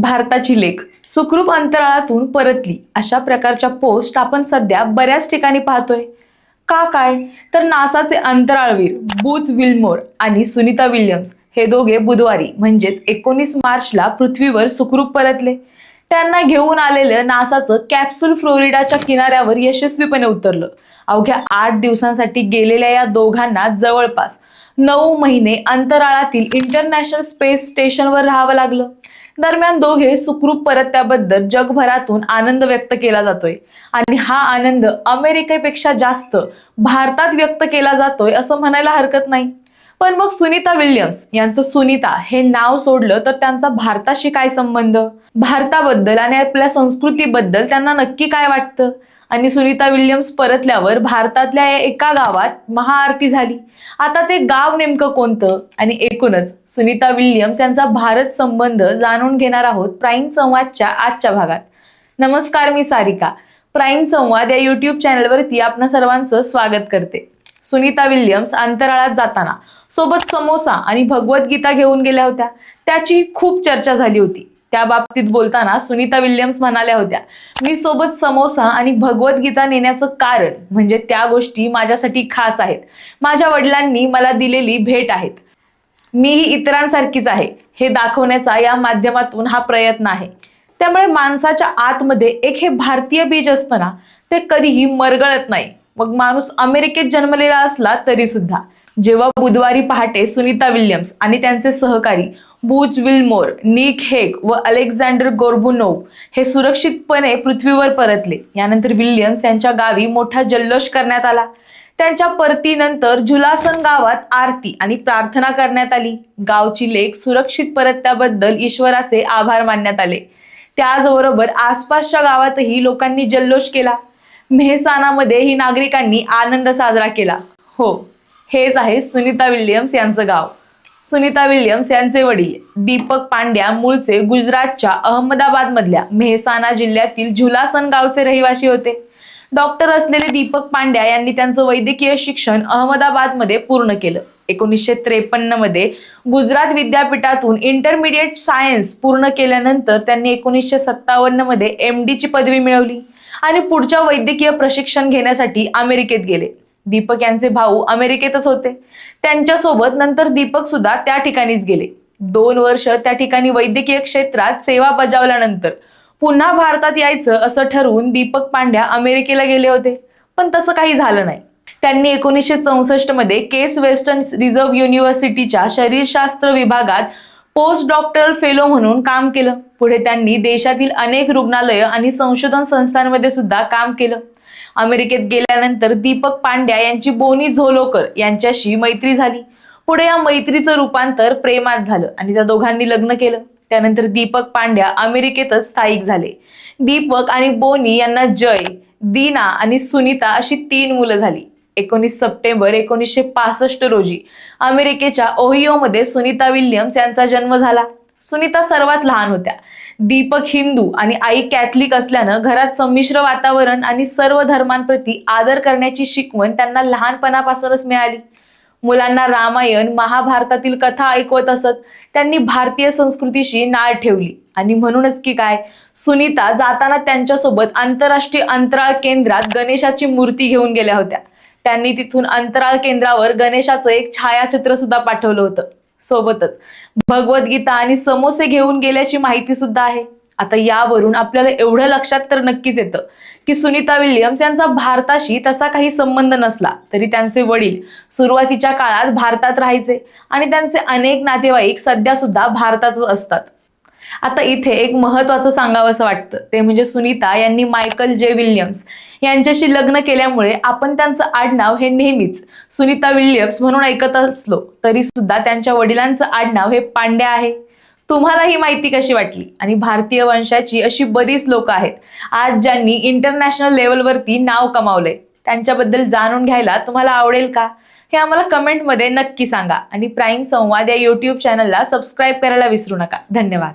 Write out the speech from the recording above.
भारताची लेख सुखरूप अंतराळातून परतली. अशा प्रकारच्या पोस्ट आपण सध्या बऱ्याच ठिकाणी पाहतोय. का काय? तर नासाचे अंतराळवीर बूच विल्मोर आणि सुनीता विल्यम्स हे दोघे बुधवारी म्हणजेच एकोणीस मार्चला पृथ्वीवर सुखरूप परतले. त्यांना घेऊन आलेलं नासाचं कॅप्सूल फ्लोरिडाच्या किनाऱ्यावर यशस्वीपणे उतरलं. अवघ्या आठ दिवसांसाठी गेलेल्या या दोघांना जवळपास नऊ महिने अंतराळातील इंटरनॅशनल स्पेस स्टेशनवर राहावं लागलं. दरम्यान दोघे सुखरूप परतल्याबद्दल जगभरातून आनंद व्यक्त केला जातोय. आणि हा आनंद अमेरिकेपेक्षा जास्त भारतात व्यक्त केला जातोय असं म्हणायला हरकत नाही. पण मग सुनीता विल्यम्स यांचं सुनीता हे नाव सोडलं तर त्यांचा भारताशी काय संबंध? भारताबद्दल आणि आपल्या संस्कृतीबद्दल त्यांना नक्की काय वाटतं? आणि सुनीता विल्यम्स परतल्यावर भारतातल्या एका गावात महाआरती झाली. आता ते गाव नेमकं कोणतं? आणि एकूणच सुनीता विल्यम्स यांचा भारत संबंध जाणून घेणार आहोत प्राईम संवादच्या आजच्या भागात. नमस्कार मी सारिका. प्राईम संवाद या युट्यूब चॅनलवरती आपणा सर्वांचं स्वागत करते. सुनीता विल्यम्स अंतराळात जाताना. सोबत समोसा आणि भगवद्गीता घेऊन गेल्या होत्या. त्याची खूप चर्चा झाली होती. त्या बाबतीत बोलताना सुनीता विल्यम्स म्हणाल्या होत्या मी सोबत समोसा आणि भगवद्गीता नेण्याचं कारण म्हणजे त्या गोष्टी माझ्यासाठी खास आहेत. माझ्या वडिलांनी मला दिलेली भेट आहेत. मीही इतरांसारखीच आहे. हे दाखवण्याचा या माध्यमातून हा प्रयत्न आहे. त्यामुळे माणसाच्या आतमध्ये एक हे भारतीय बीज असतं ना ते कधीही मरगळत नाही. मग माणूस अमेरिकेत जन्मलेला असला तरी सुद्धा जेव्हा बुधवारी पहाटे सुनीता विल्यम्स आणि त्यांचे सहकारी बूच विल्मोर निक हेग व अलेक्झांडर गोर्बुनोव हे सुरक्षितपणे पृथ्वीवर परतले. यानंतर विल्यम्स यांच्या गावी मोठा जल्लोष करण्यात आला. त्यांच्या परतीनंतर झुलासन गावात आरती आणि प्रार्थना करण्यात आली. गावची लेख सुरक्षित परतल्याबद्दल ईश्वराचे आभार मानण्यात आले. त्याचबरोबर आसपासच्या गावातही लोकांनी जल्लोष केला. मेहसानामध्येही नागरिकांनी आनंद साजरा केला. हो हेच आहे सुनीता विल्यम्स यांचं गाव. सुनीता विल्यम्स यांचे वडील दीपक पांड्या मूळचे गुजरातच्या अहमदाबाद मधल्या मेहसाना जिल्ह्यातील झुलासन गावचे रहिवासी होते. डॉक्टर असलेले दीपक पांड्या यांनी त्यांचं वैद्यकीय शिक्षण अहमदाबादमध्ये पूर्ण केलं. एकोणीसशे त्रेपन्नमध्ये गुजरात विद्यापीठातून इंटरमिडिएट सायन्स पूर्ण केल्यानंतर त्यांनी एकोणीसशे सत्तावन्नमध्ये एम ची पदवी मिळवली. आणि पुढच्या वैद्यकीय प्रशिक्षण घेण्यासाठी अमेरिकेत गेले. दीपक यांचे भाऊ अमेरिकेतच होते. त्यांच्यासोबत नंतर दीपक सुद्धा त्या ठिकाणीच गेले. दोन वर्ष त्या ठिकाणी वैद्यकीय क्षेत्रात सेवा बजावल्यानंतर पुन्हा भारतात यायचं असं ठरवून दीपक पांड्या अमेरिकेला गेले होते. पण तसं काही झालं नाही. त्यांनी एकोणीसशे चौसष्टमध्ये केस वेस्टर्न रिझर्व्ह युनिव्हर्सिटीच्या शरीरशास्त्र विभागात पोस्ट डॉक्टरल फेलो म्हणून काम केलं. पुढे त्यांनी देशातील अनेक रुग्णालय आणि संशोधन संस्थांमध्ये सुद्धा काम केलं. अमेरिकेत गेल्यानंतर दीपक पांड्या यांची बोनी झोलोकर यांच्याशी मैत्री झाली. पुढे या मैत्रीचं रूपांतर प्रेमात झालं आणि त्या दोघांनी लग्न केलं. त्यानंतर दीपक पांड्या अमेरिकेतच स्थायिक झाले. दीपक आणि बोनी यांना जय दीना आणि सुनीता अशी तीन मुलं झाली. एकोणीस सप्टेंबर एकोणीसशे पासष्ट रोजी अमेरिकेच्या ओहिओमध्ये सुनीता विल्यम्स यांचा जन्म झाला. सुनीता सर्वात लहान होत्या. दीपक हिंदू आणि आई कॅथलिक असल्यानं घरात संमिश्र वातावरण आणि सर्व धर्मांप्रती आदर करण्याची शिकवण त्यांना लहानपणापासूनच मिळाली. मुलांना रामायण महाभारतातील कथा ऐकवत असत त्यांनी भारतीय संस्कृतीशी नाळ ठेवली. आणि म्हणूनच की काय? सुनीता जाताना त्यांच्यासोबत आंतरराष्ट्रीय अंतराळ केंद्रात गणेशाची मूर्ती घेऊन गेल्या होत्या. त्यांनी तिथून अंतराळ केंद्रावर गणेशाचं एक छायाचित्र सुद्धा पाठवलं होतं. सोबतच भगवद्गीता आणि समोसे घेऊन गेल्याची माहिती सुद्धा आहे. आता यावरून आपल्याला एवढं लक्षात तर नक्कीच येतं की सुनीता विल्यम्स यांचा भारताशी तसा काही संबंध नसला तरी त्यांचे वडील सुरुवातीच्या काळात भारतात राहायचे आणि त्यांचे अनेक नातेवाईक सध्या सुद्धा भारतातच असतात. आता इथे एक महत्वाचं सांगावं असं वाटतं. ते म्हणजे सुनीता यांनी मायकल जे विल्यम्स यांच्याशी लग्न केल्यामुळे आपण त्यांचं आडनाव हे नेहमीच सुनीता विल्यम्स म्हणून ऐकत असलो तरी सुद्धा त्यांच्या वडिलांचं आडनाव हे पांड्या आहे. तुम्हाला ही माहिती कशी वाटली? आणि भारतीय वंशाची अशी बरीच लोक आहेत आज ज्यांनी इंटरनॅशनल लेवलवरती नाव कमावलंय त्यांच्याबद्दल जाणून घ्यायला तुम्हाला आवडेल का? हे आम्हाला कमेंटमध्ये नक्की सांगा. आणि प्राईम संवाद या युट्यूब चॅनलला सबस्क्राईब करायला विसरू नका. धन्यवाद.